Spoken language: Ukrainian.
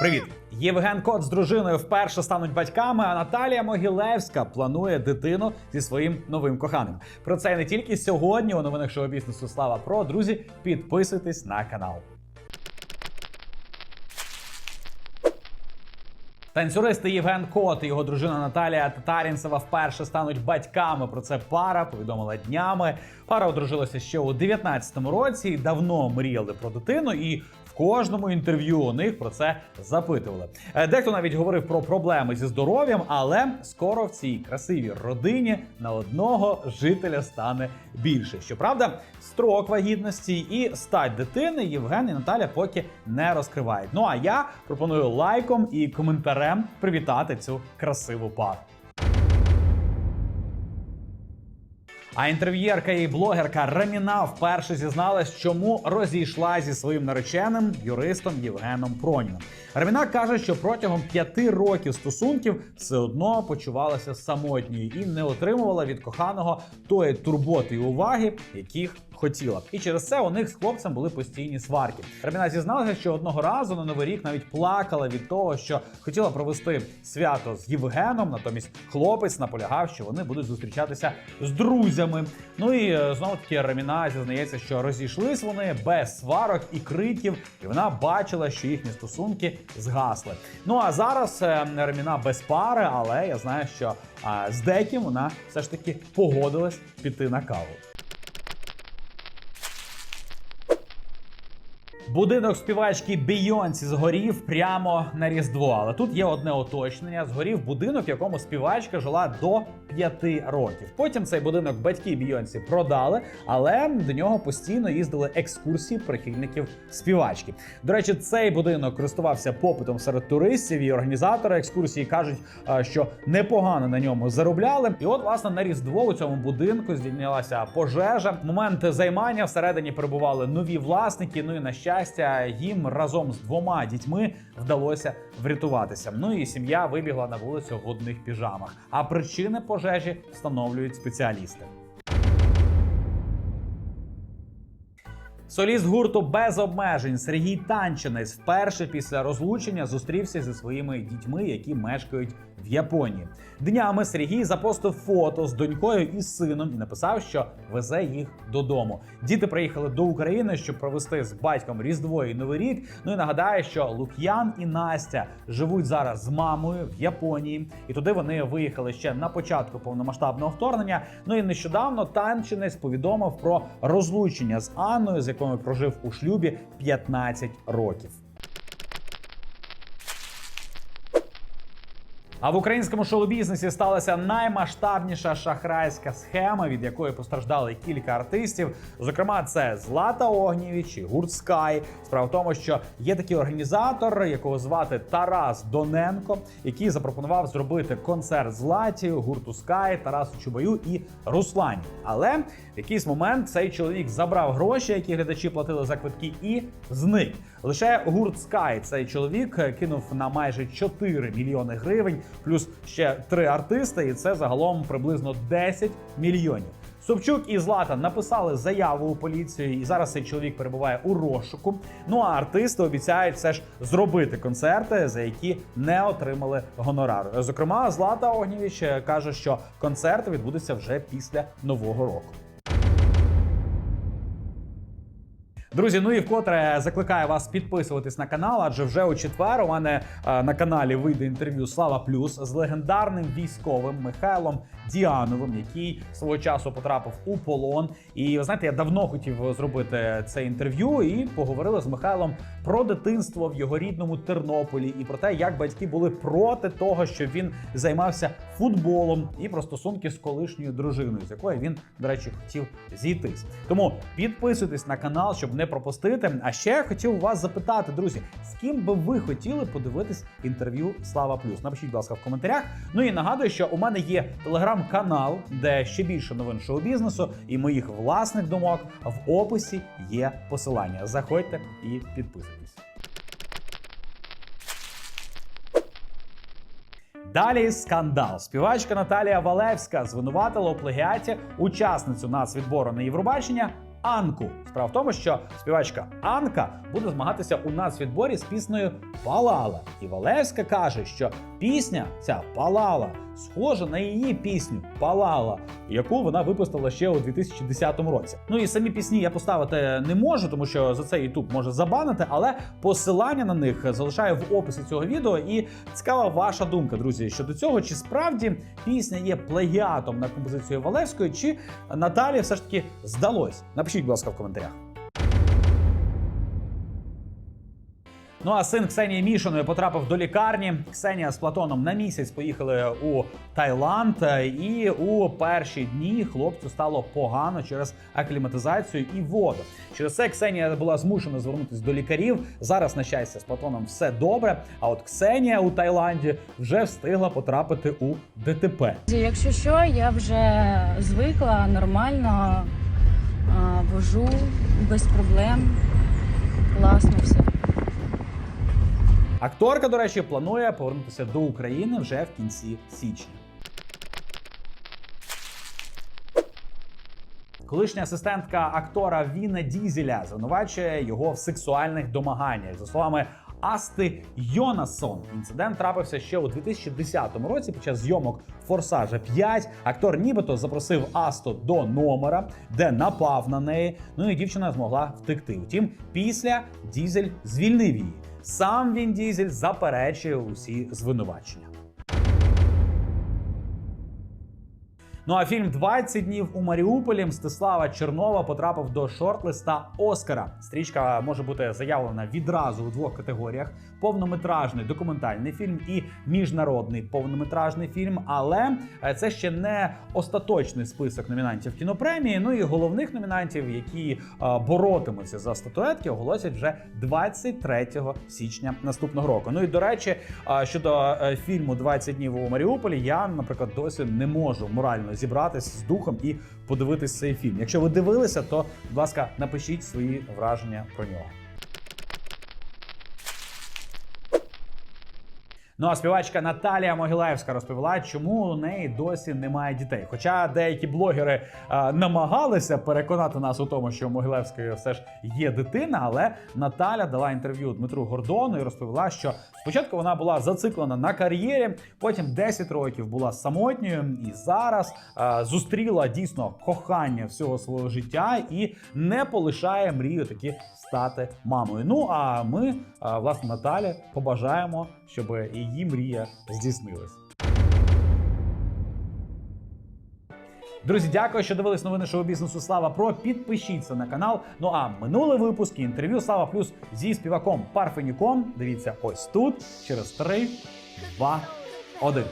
Привіт! Євген Кот з дружиною вперше стануть батьками, а Наталія Могилевська планує дитину зі своїм новим коханим. Про це не тільки сьогодні у новинах шоу бізнесу Слава Про. Друзі, підписуйтесь на канал. Танцюристи Євген Кот і його дружина Наталія Татарінцева вперше стануть батьками. Про це пара повідомила днями. Пара одружилася ще у 19-му році. Давно мріяли про дитину і. Кожному інтерв'ю у них про це запитували. Е, Дехто навіть говорив про проблеми зі здоров'ям, але скоро в цій красивій родині на одного жителя стане більше. Щоправда, строк вагітності і стать дитини Євген і Наталя поки не розкривають. Ну а я пропоную лайком і коментарем привітати цю красиву пару. А інтерв'єрка і блогерка Раміна вперше зізналась, чому розійшла зі своїм нареченим юристом Євгеном Проніним. Раміна каже, що протягом п'яти років стосунків все одно почувалася самотньою і не отримувала від коханого тої турботи і уваги, яких хотіла. І через це у них з хлопцем були постійні сварки. Раміна зізналася, що одного разу на новий рік навіть плакала від того, що хотіла провести свято з Євгеном. Натомість хлопець наполягав, що вони будуть зустрічатися з друзями. Ну і е, знову таки Раміна зізнається, що розійшлись вони без сварок і криків, і вона бачила, що їхні стосунки згасли. Ну а зараз е, Раміна без пари, але я знаю, що з деким вона все ж таки погодилась піти на каву. Будинок співачки Бійонсі згорів прямо на Різдво. Але тут є одне уточнення: згорів будинок, в якому співачка жила до п'яти років. Потім цей будинок батьки Бійонсі продали, але до нього постійно їздили екскурсії прихильників співачки. До речі, цей будинок користувався попитом серед туристів, і організатори екскурсії кажуть, що непогано на ньому заробляли. І от, власне, на Різдво у цьому будинку здійнялася пожежа. Момент займання всередині перебували нові власники. Ну і на щастя, їм разом з двома дітьми вдалося врятуватися. Ну і сім'я вибігла на вулицю в одних піжамах. А причини пожежі встановлюють спеціалісти. Соліст гурту без обмежень Сергій Танчинець вперше після розлучення зустрівся зі своїми дітьми, які мешкають в Японії. Днями Сергій запостив фото з донькою і сином і написав, що везе їх додому. Діти приїхали до України, щоб провести з батьком Різдво і Новий рік. Ну і нагадаю, що Лук'ян і Настя живуть зараз з мамою в Японії, і туди вони виїхали ще на початку повномасштабного вторгнення. Ну і нещодавно танчинець повідомив про розлучення з Анною, з якою прожив у шлюбі 15 років. А в українському шоу-бізнесі сталася наймасштабніша шахрайська схема, від якої постраждали кілька артистів. Зокрема, це Злата Огнєвіч і гурт Sky. Справа в тому, що є такий організатор, якого звати Тарас Доненко, який запропонував зробити концерт Златі, гурту Sky, Тарасу Чубаю і Руслані. Але в якийсь момент цей чоловік забрав гроші, які глядачі платили за квитки, і зник. Лише гурт Sky цей чоловік е, кинув на майже 4 мільйони гривень, плюс ще три артисти, і це загалом приблизно 10 мільйонів. Собчук і Злата написали заяву у поліцію, і зараз цей чоловік перебуває у розшуку. Ну а артисти обіцяють все ж зробити концерти, за які не отримали гонорару. Зокрема, Злата Огнєвіч е, каже, що концерт відбудеться вже після нового року. Друзі, ну і вкотре закликаю вас підписуватись на канал, адже вже у четвер у мене е, на каналі вийде інтерв'ю Слава Плюс з легендарним військовим Михайлом Діановим, який свого часу потрапив у полон. І ви знаєте, я давно хотів зробити це інтерв'ю і поговорили з Михайлом про дитинство в його рідному Тернополі і про те, як батьки були проти того, що він займався футболом, і про стосунки з колишньою дружиною, з якої він, до речі, хотів зійтись. Тому підписуйтесь на канал, щоб не пропустити. А ще я хотів вас запитати, друзі, з ким би ви хотіли подивитись інтерв'ю Слава Плюс? Напишіть, будь ласка, в коментарях. Ну і нагадую, що у мене є телеграм-канал, де ще більше новин шоу-бізнесу і моїх власних думок. В описі є посилання. Заходьте і підписуйтесь. Далі скандал. Співачка Наталія Валевська звинуватила у плагіаті учасницю нацвідбору на Євробачення Анку. Справа в тому, що співачка Анка буде змагатися у нас відборі з піснею Палала. І Валевська каже, що пісня ця Палала схожа на її пісню Палала, яку вона випустила ще у 2010 році. Ну і самі пісні я поставити не можу, тому що за це YouTube може забанити, але посилання на них залишаю в описі цього відео. І цікава ваша думка, друзі, щодо цього, чи справді пісня є плагіатом на композицію Валевської, чи Наталі все ж таки здалось. Напишіть, будь ласка, в коментарях. Ну а син Ксенії Мішиної потрапив до лікарні. Ксенія з Платоном на місяць поїхали у Таїланд, і у перші дні хлопцю стало погано через акліматизацію і воду. Через це Ксенія була змушена звернутися до лікарів. Зараз, на щастя, з Платоном все добре. А от Ксенія у Таїланді вже встигла потрапити у ДТП. Якщо що, я вже звикла нормально вожу без проблем. Класно все. Акторка, до речі, планує повернутися до України вже в кінці січня. Колишня асистентка актора Віна Дізеля звинувачує його в сексуальних домаганнях. За словами Асти Йонасон, інцидент трапився ще у 2010 році під час зйомок Форсажа 5. Актор нібито запросив Асту до номера, де напав на неї. Ну і дівчина змогла втекти. Втім, після Дізель звільнив її. Сам він Дізель заперечує усі звинувачення. Ну а фільм «20 днів у Маріуполі Мстислава Чернова потрапив до шорт-листа Оскара. Стрічка може бути заявлена відразу у двох категоріях: повнометражний документальний фільм і міжнародний повнометражний фільм. Але е, це ще не остаточний список номінантів кінопремії. Ну і головних номінантів, які е, боротимуться за статуетки, оголосять вже 23 січня наступного року. Ну і до речі, е, щодо фільму «20 днів у Маріуполі, я, наприклад, досі не можу морально зібратися з духом і подивитись цей фільм. Якщо ви дивилися, то будь ласка, напишіть свої враження про нього. Ну а співачка Наталія Могилевська розповіла, чому у неї досі немає дітей. Хоча деякі блогери е, намагалися переконати нас у тому, що у Могилевської все ж є дитина, але Наталя дала інтерв'ю Дмитру Гордону і розповіла, що спочатку вона була зациклена на кар'єрі, потім 10 років була самотньою, і зараз е, зустріла дійсно кохання всього свого життя і не полишає мрію таки стати мамою. Ну а ми, е, власне, Наталі побажаємо, щоб її мрія здійснилась. Друзі, дякую, що дивились новини шоу бізнесу Слава Про. Підпишіться на канал. Ну а минулий випуск і інтерв'ю Слава Плюс зі співаком Парфенюком. Дивіться ось тут через 3, 2, 1.